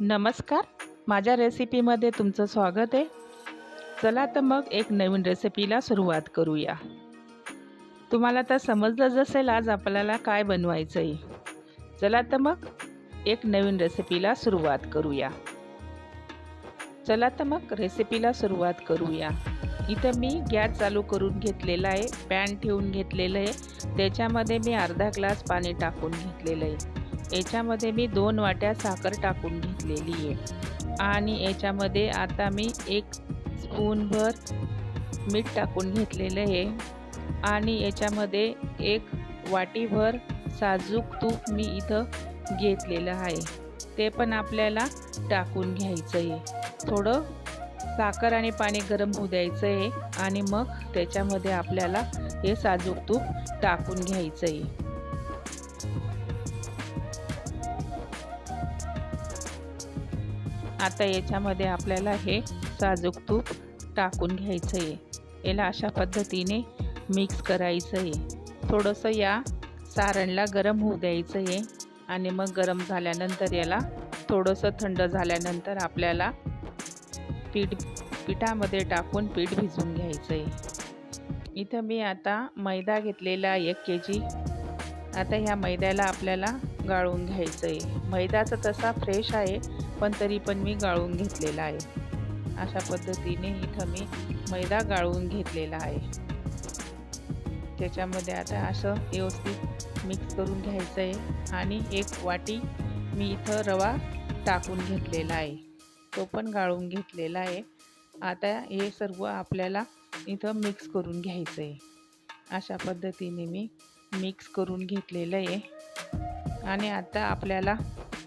नमस्कार. माझ्या रेसिपीमध्ये तुमचं स्वागत आहे. चला तर मग एक नवीन रेसिपीला सुरुवात करूया. तुम्हाला तर समजलंच असेल आज आपल्याला काय बनवायचं आहे चला तर मग एक नवीन रेसिपीला सुरुवात करूया. चला तर मग रेसिपीला सुरुवात करूया. इथं मी गॅस चालू करून घेतलेला आहे. पॅन ठेवून घेतलेलं आहे. त्याच्यामध्ये मी अर्धा ग्लास पाणी टाकून घेतलेलं आहे. याच्यामध्ये मी दोन वाट्या साखर टाकून घेतलेली आहे. आणि याच्यामध्ये आता मी एक स्पूनभर मीठ टाकून घेतलेलं आहे. आणि याच्यामध्ये एक वाटीभर साजूक तूप मी इथं घेतलेलं आहे. ते पण आपल्याला टाकून घ्यायचं आहे. थोडं साखर आणि पाणी गरम होऊ द्यायचं आहे. आणि मग त्याच्यामध्ये आपल्याला हे साजूक तूप टाकून घ्यायचं आहे. आता याच्यामध्ये आपल्याला हे साजूक तूप टाकून घ्यायचं आहे याला अशा पद्धतीने मिक्स करायचं आहे थोडंसं या सारणला गरम होऊ द्यायचं आहे आणि मग गरम झाल्यानंतर याला थोडंसं थंड झाल्यानंतर आपल्याला पीठ पिठामध्ये टाकून पीठ भिजवून घ्यायचं आहे इथं मी आता मैदा घेतलेला एक के जी आता ह्या मैद्याला आपल्याला गाळून घ्यायचं आहे मैदाचा तसा फ्रेश आहे पण तरी पण मी गाळून घेतलेला आहे. अशा पद्धतीने इथं मी मैदा गाळून घेतलेला आहे. त्याच्यामध्ये आता असं व्यवस्थित मिक्स करून घ्यायचं आहे आणि एक वाटी मी इथं रवा टाकून घेतलेला आहे. तो पण गाळून घेतलेला आहे. आता हे सर्व आपल्याला इथं मिक्स करून घ्यायचं आहे अशा पद्धतीने मी मिक्स करून घेतलेलं आहे. आणि आता आपल्याला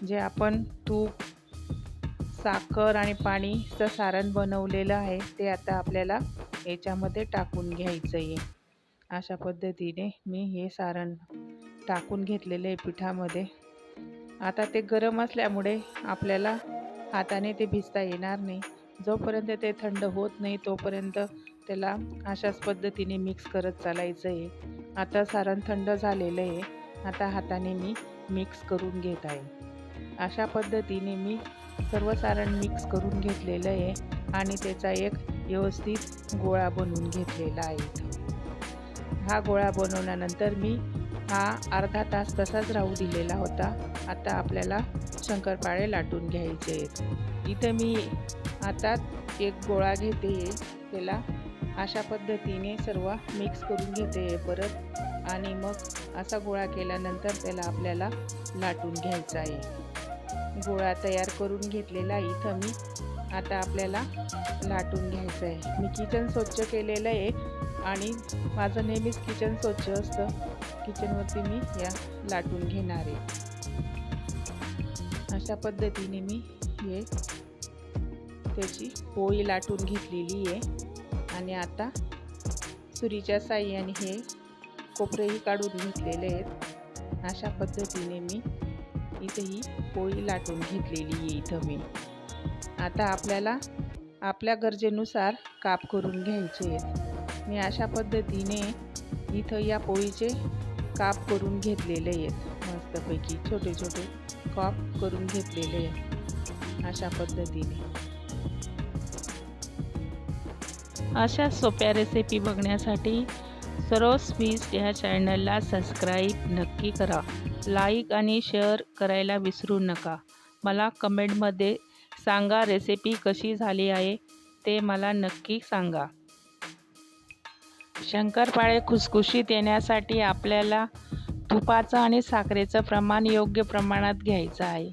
जे आपण तूप साखर आणि पाणीचं सारण बनवलेलं आहे ते आता आपल्याला याच्यामध्ये टाकून घ्यायचं आहे अशा पद्धतीने मी हे सारण टाकून घेतलेलं आहे पिठामध्ये. आता ते गरम असल्यामुळे आपल्याला हाताने ते भिजता येणार नाही. जोपर्यंत ते थंड होत नाही तोपर्यंत त्याला अशाच पद्धतीने मिक्स करत चालायचं आहे आता सारण थंड झालेलं आहे. आता हाताने मी मिक्स करून घेत आहे. अशा पद्धतीने मी सर्व सारण मिक्स करून घेतलेलं आहे आणि त्याचा एक व्यवस्थित गोळा बनवून घेतलेला आहे हा गोळा बनवल्यानंतर मी हा अर्धा तास तसाच राहू दिलेला होता. आता आपल्याला शंकरपाळे लाटून घ्यायचे आहेत. इथं मी आता एक गोळा घेते त्याला अशा पद्धतीने सर्व मिक्स करून घेते परत. आणि मग असा गोळा केल्यानंतर त्याला आपल्याला लाटून घ्यायचा आहे. गोळा तयार करून घेतलेला इथं मी आता आपल्याला लाटून घ्यायचं आहे. मी किचन स्वच्छ केलेलं आहे आणि माझं नेहमीच किचन स्वच्छ असतं. किचनवरती मी या लाटून घेणार आहे. अशा पद्धतीने मी हे त्याची पोळी लाटून घेतलेली आहे. आणि आता सुरीच्या साह्याने हे कोपरेही काढून घेतलेले आहेत. अशा पद्धतीने मी इथे ही पोळी लाटून घेतलेली आहे इथं मी. आता आपल्याला आपल्या गरजेनुसार काप करून घ्यायचे आहेत. मी अशा पद्धतीने इथं या पोळीचे काप करून घेतलेले आहेत. मस्तपैकी छोटे छोटे काप करून घेतलेले आहेत. अशा पद्धतीने. अशा सोप्या रेसिपी बघण्यासाठी सर्व स्वीज ह्या चॅनलला सबस्क्राईब नक्की करा. लाईक आणि शेअर करायला विसरू नका. मला कमेंटमध्ये सांगा रेसिपी कशी झाली आहे ते मला नक्की सांगा. शंकरपाळे खुसखुशीत येण्यासाठी आपल्याला तुपाचं आणि साखरेचं प्रमाण योग्य प्रमाणात घ्यायचं आहे.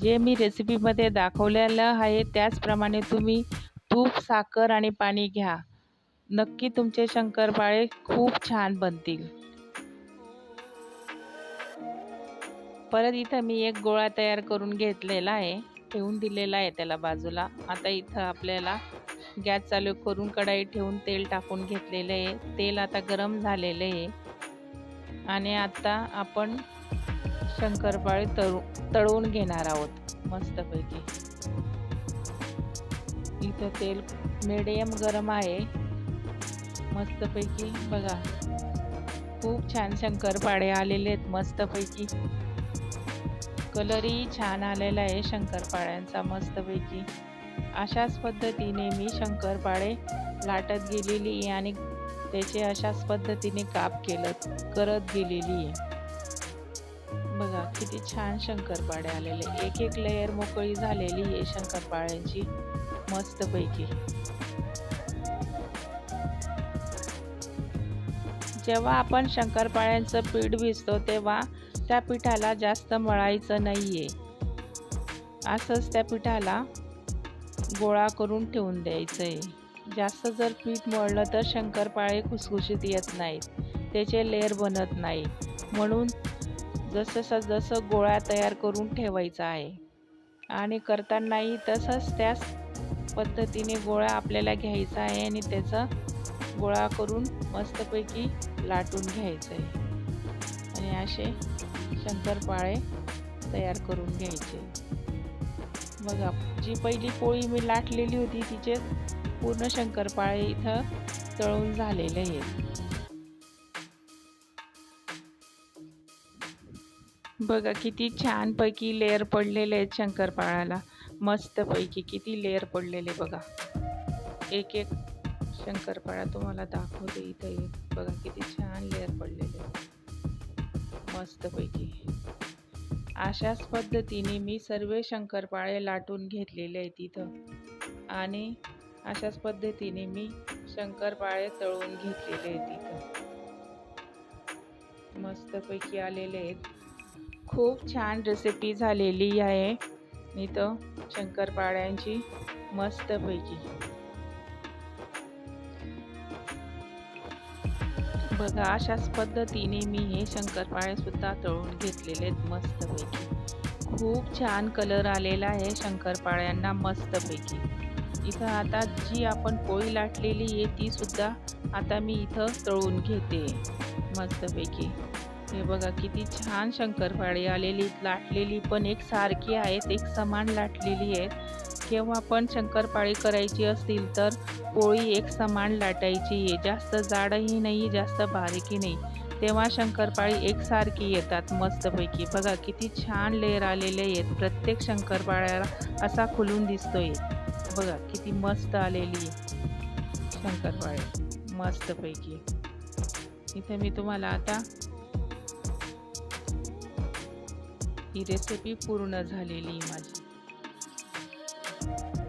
जे मी रेसिपीमध्ये दाखवलेलं आहे त्याचप्रमाणे तुम्ही तूप साखर आणि पाणी घ्या. नक्की तुमचे शंकरपाळे खूप छान बनतील. परत इथं मी एक गोळा तयार करून घेतलेला आहे. ठेवून दिलेला आहे त्याला बाजूला. आता इथं आपल्याला गॅस चालू करून कढाई ठेवून तेल टाकून घेतलेलं आहे. तेल आता गरम झालेलं आहे. आणि आता आपण शंकरपाळे तळू तळवून घेणार आहोत मस्तपैकी. इथं तेल मिडियम गरम आहे. मस्तपैकी बघा. खूप छान शंकरपाळे आलेले आहेत मस्तपैकी. कलरही छान आलेला आहे शंकरपाळ्यांचा मस्तपैकी. अशाच पद्धतीने मी शंकरपाळे लाटत गेलेली आहे आणि त्याचे अशाच पद्धतीने काप केलं करत गेलेली आहे. बघा किती छान शंकरपाळे आलेले एक एक लेयर मोकळी झालेली आहे शंकरपाळ्यांची मस्तपैकी. जेव्हा आपण शंकरपाळ्यांचं पीठ भिजतो तेव्हा त्या पिठाला जास्त मळायचं नाही आहे असंच त्या पिठाला गोळा करून ठेवून द्यायचं आहे जास्त जर पीठ मळलं तर शंकरपाळे खुसखुशीत येत नाहीत. त्याचे लेअर बनत नाही. म्हणून जसं जसं गोळा तयार करून ठेवायचा आहे. आणि करतानाही तसंच त्याच पद्धतीने गोळा आपल्याला घ्यायचा आहे आणि त्याचं गोळा करून मस्तपैकी लाटून घ्यायचं आहे. आणि असे शंकरपाळे तयार करून घ्यायचे. बघा जी पहिली पोळी मी लाटलेली होती तिचे पूर्ण शंकरपाळे इथं तळून झालेले आहेत. बघा किती छानपैकी लेअर पडलेले आहेत शंकरपाळ्याला मस्तपैकी किती लेअर पडलेले बघा. एक एक शंकरपाळा तुम्हाला दाखवते इथं. बघा किती छान लेअर पडलेले मस्तपैकी. अशाच पद्धतीने मी सर्व शंकरपाळे लाटून घेतलेले आहेत इथं. आणि अशाच पद्धतीने मी शंकरपाळे तळून घेतलेले आहेत इथं. मस्तपैकी आलेले आहेत. खूप छान रेसिपी झालेली आहे. इथं शंकरपाळ्यांची मस्तपैकी. बघा अशाच पद्धतीने मी हे शंकरपाळेसुद्धा तळून घेतलेले आहेत मस्तपैकी. खूप छान कलर आलेला आहे शंकरपाळ्यांना मस्तपैकी. इथं आता जी आपण पोळी लाटलेली आहे ती सुद्धा आता मी इथं तळून घेते. मस्तपैकी. हे बघा किती छान शंकरपाळी आलेली लाटलेली पण एक सारखी आहेत एक समान लाटलेली आहेत. केव्हा पण शंकरपाळी करायची असतील तर पोळी एक समान लाटायची आहे. जास्त जाडही नाही जास्त बारीकही नाही. तेव्हा शंकरपाळी एकसारखी येतात मस्तपैकी. बघा किती छान लेअर आलेले आहेत. प्रत्येक शंकरपाळ्याला असा खुलून दिसतोय. बघा किती मस्त आलेली आहे शंकरपाळी. मस्तपैकी. इथे मी तुम्हाला आता ही रेसिपी पूर्ण झालेली माझी.